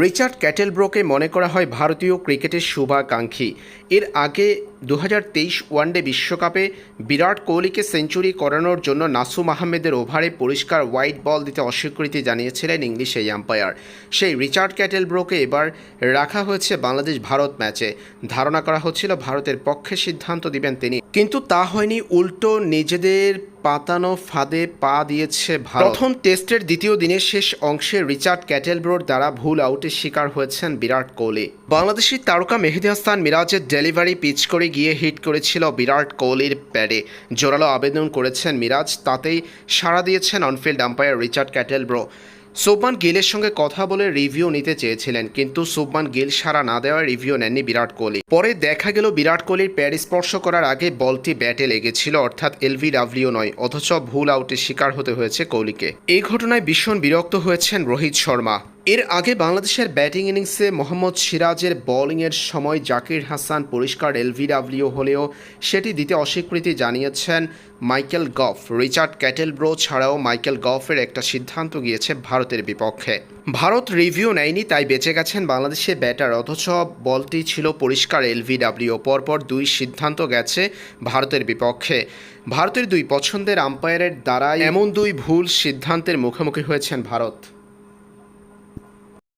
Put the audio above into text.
Richard ক্যাটেলব্রোকে মনে করা হয় ভারতীয় ক্রিকেটের শুভাকাঙ্ক্ষী। এর আগে দুহাজার তেইশ ওয়ানডে বিশ্বকাপে বিরাট কোহলিকে সেঞ্চুরি করানোর জন্য নাসুম আহমেদের ওভারে পরিষ্কার হোয়াইট বল দিতে অস্বীকৃতি জানিয়েছিলেন ইংলিশ এই আম্পায়ার। সেই রিচার্ড ক্যাটেলব্রোকে এবার রাখা হয়েছে বাংলাদেশ ভারত ম্যাচে। ধারণা করা হচ্ছিল ভারতের পক্ষে সিদ্ধান্ত দিবেন তিনি। কিন্তু তা হয়নি, উল্টো নিজেদের পাতানো ফাঁদে পা দিয়েছে ভারত। প্রথম টেস্টের দ্বিতীয় দিনের শেষ অংশে রিচার্ড ক্যাটেলব্রোর দ্বারা ভুল আউটের শিকার হয়েছেন বিরাট কোহলি। বাংলাদেশি তারকা মেহেদি হাসান মিরাজের ডেলিভারি পিচ করে গিয়ে হিট করেছিল বিরাট কোহলির প্যাডে। জোরালো আবেদন করেছেন মিরাজ, তাতেই সাড়া দিয়েছেন on field umpire Richard Kettleborough. Shubman গিলের সঙ্গে কথা বলে রিভিউ নিতে চেয়েছিলেন, কিন্তু সুবমান গিল সারা না দেওয়ায় রিভিউ নেননি বিরাট কোহলি। পরে দেখা গেল বিরাট কোহলির প্যাড স্পর্শ করার আগে বলটি ব্যাটে লেগেছিল, অর্থাৎ এলভি ডাব্লিউ নয়, অথচ ভুল আউটের শিকার হতে হয়েছে কোহলিকে। এই ঘটনায় ভীষণ বিরক্ত হয়েছেন রোহিত শর্মা। এর আগে বাংলাদেশের ব্যাটিং ইনিংসে মোহাম্মদ সিরাজের বোলিংয়ের সময় জাকির হাসান পরিষ্কার এলভিডাব্লিউ হলেও সেটি দিতে অস্বীকৃতি জানিয়েছেন মাইকেল গফ। রিচার্ড ক্যাটেলব্রো ছাড়াও মাইকেল গফের একটা সিদ্ধান্ত গিয়েছে ভারতের বিপক্ষে। ভারত রিভিউ নেয়নি, তাই বেঁচে গেছেন বাংলাদেশের ব্যাটার, অথচ বলটি ছিল পরিষ্কার এলভিডাব্লিউ। পরপর দুই সিদ্ধান্ত গেছে ভারতের বিপক্ষে। ভারতের দুই পছন্দের আম্পায়ারের দ্বারা এমন দুই ভুল সিদ্ধান্তের মুখোমুখি হয়েছেন ভারত।